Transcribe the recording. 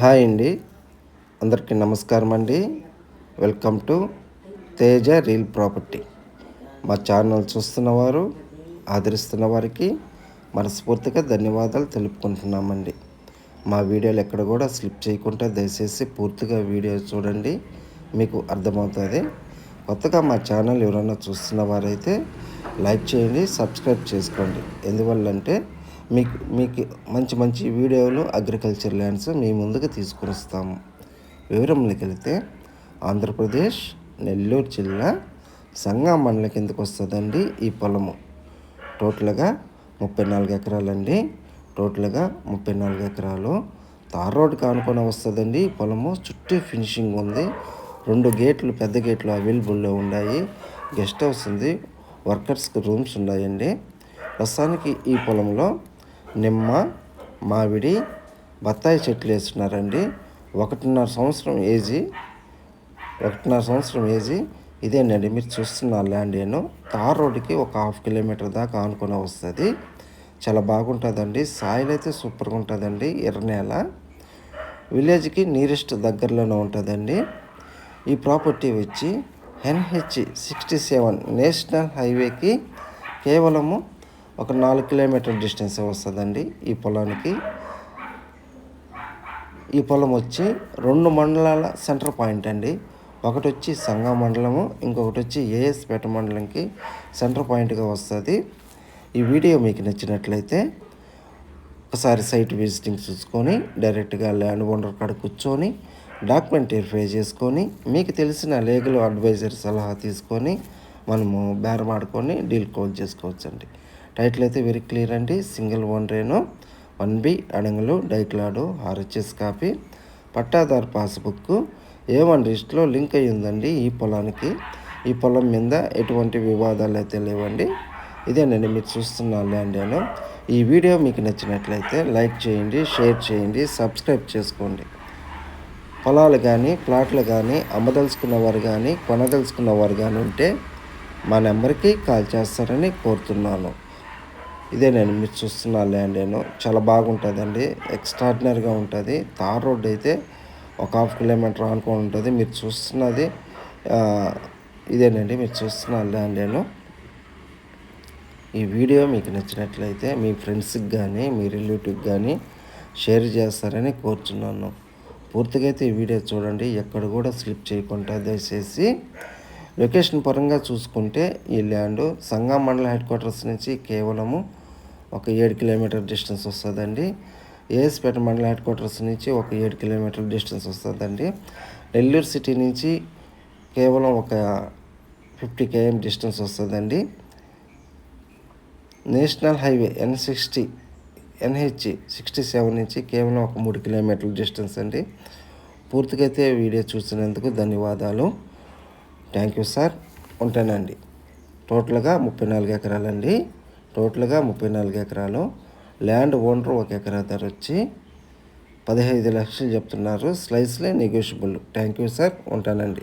Hi అండి. అందరికీ నమస్కారం అండి. Welcome to Teja real property. మా ఛానల్ చూస్తున్నవారు ఆదరిస్తున్న వారికి మనస్ఫూర్తిగా ధన్యవాదాలు తెలుపుకుంటున్నామండి. మా వీడియోలు ఎక్కడ కూడా స్లిప్ చేయకుండా దయచేసి పూర్తిగా వీడియో చూడండి. మీకు అర్థమవుతుంది. కొత్తగా మా ఛానల్ ఎవరైనా చూస్తున్న వారైతే లైక్ చేయండి సబ్స్క్రైబ్ చేసుకోండి. ఎందువల్లంటే మీకు మీకు మంచి మంచి వీడియోలు అగ్రికల్చర్ ల్యాండ్స్ మీ ముందుకు తీసుకుని వస్తాము వివరంలోకి వెళితే ఆంధ్రప్రదేశ్ నెల్లూరు జిల్లా సంగా మండల కిందకు వస్తుందండి ఈ పొలము. టోటల్గా ముప్పై నాలుగు ఎకరాలండి. టోటల్గా ముప్పై నాలుగు ఎకరాలు. తార్ రోడ్కి కానుకొని వస్తుందండి ఈ పొలము. చుట్టూ ఫినిషింగ్ ఉంది. రెండు గేట్లు పెద్ద గేట్లు అవైలబుల్లో ఉన్నాయి. గెస్ట్ హౌస్ ఉంది. వర్కర్స్కి రూమ్స్ ఉన్నాయండి. ప్రస్తుతానికి ఈ పొలంలో నిమ్మ మామిడి బత్తాయి చెట్లు వేస్తున్నారండి. ఒకటిన్నర సంవత్సరం ఏజీ ఒకటిన్నర సంవత్సరం ఏజీ. ఇదేనండి మీరు చూస్తున్న ల్యాండ్ నేను. తార్ రోడ్డుకి ఒక హాఫ్ కిలోమీటర్ దాకా ఆనుకొని వస్తుంది. చాలా బాగుంటుందండి. సాయిల్ అయితే సూపర్గా ఉంటుందండి ఎర్రనేల విలేజ్కి నీరెస్ట్ దగ్గరలోనే ఉంటుందండి. ఈ ప్రాపర్టీ వచ్చి ఎన్హెచ్ సిక్స్టీ సెవెన్ నేషనల్ హైవేకి కేవలము ఒక నాలుగు కిలోమీటర్ డిస్టెన్స్ వస్తుందండి ఈ పొలానికి. ఈ పొలం వచ్చి రెండు మండలాల సెంటర్ పాయింట్ అండి. ఒకటి వచ్చి సంఘ మండలము ఇంకొకటి వచ్చి ఏఎస్పేట మండలంకి సెంటర్ పాయింట్గా వస్తుంది. ఈ వీడియో మీకు నచ్చినట్లయితే ఒకసారి సైట్ విజిటింగ్ చూసుకొని డైరెక్ట్గా ల్యాండ్ ఓనర్ కాడ కూర్చొని డాక్యుమెంట్ వెరిఫై చేసుకొని మీకు తెలిసిన లీగల్ అడ్వైజర్ సలహా తీసుకొని మనము బేరమాడుకొని డీల్ క్లోజ్ చేసుకోవచ్చండి. టైటిల్ అయితే వెరీ క్లియర్ అండి. సింగిల్ వన్ రేను. వన్ బి అడంగులు డైక్లాడు ఆర్హెచ్ఎస్ కాపీ పట్టాదారు పాస్బుక్ ఏ వన్ లిస్ట్లో లింక్ అయ్యి ఉందండి ఈ పొలానికి? ఈ పొలం మీద ఎటువంటి వివాదాలు అయితే లేవండి. ఇదేనండి మీరు చూస్తున్న ల్యాండ్ నేను. ఈ వీడియో మీకు నచ్చినట్లయితే లైక్ చేయండి షేర్ చేయండి సబ్స్క్రైబ్ చేసుకోండి. పొలాలు కానీ ప్లాట్లు కానీ అమ్మదలుచుకున్న వారు కానీ కొనదలుచుకున్న వారు కానీ ఉంటే మా నెంబర్కి కాల్ చేస్తారని కోరుతున్నాను. ఇదే నేను మీరు చూస్తున్న ల్యాండ్ నేను. చాలా బాగుంటుందండి. ఎక్స్ట్రాడినరీగా ఉంటుంది. తార్ రోడ్ అయితే ఒక హాఫ్ కిలోమీటర్ అనుకుని ఉంటుంది. మీరు చూస్తున్నది ఇదేనండి. మీరు చూస్తున్న ల్యాండ్ నేను. ఈ వీడియో మీకు నచ్చినట్లయితే మీ ఫ్రెండ్స్కి కానీ మీ రిలేటివ్కి కానీ షేర్ చేస్తారని కోరుచున్నాను. పూర్తిగా అయితే ఈ వీడియో చూడండి. ఎక్కడ కూడా స్లిప్ చేయకుండా దయచేసి లొకేషన్ పరంగా చూసుకుంటే ఈ ల్యాండ్ సంగం మండల హెడ్ క్వార్టర్స్ నుంచి కేవలము ఒక ఏడు కిలోమీటర్ డిస్టెన్స్ వస్తుందండి. ఏఎస్పేట మండల హెడ్ క్వార్టర్స్ నుంచి ఒక ఏడు కిలోమీటర్ డిస్టెన్స్ వస్తుందండి. నెల్లూరు సిటీ నుంచి కేవలం ఒక ఫిఫ్టీ కేఎం డిస్టెన్స్ వస్తుందండి. National highway N sixty NH sixty seven నుంచి కేవలం ఒక మూడు కిలోమీటర్ల డిస్టెన్స్ అండి. పూర్తిగా అయితే వీడియో చూసినందుకు ధన్యవాదాలు. Thank you sir. ఉంటానండి. టోటల్గా ముప్పై నాలుగు ఎకరాలండి. టోటల్గా ముప్పై నాలుగు ఎకరాలు. ల్యాండ్ ఓనర్ ఒక ఎకరా ధర వచ్చి పదిహేను లక్షలు చెప్తున్నారు. స్లైస్లే నెగోషియబుల్. Thank you sir. ఉంటానండి.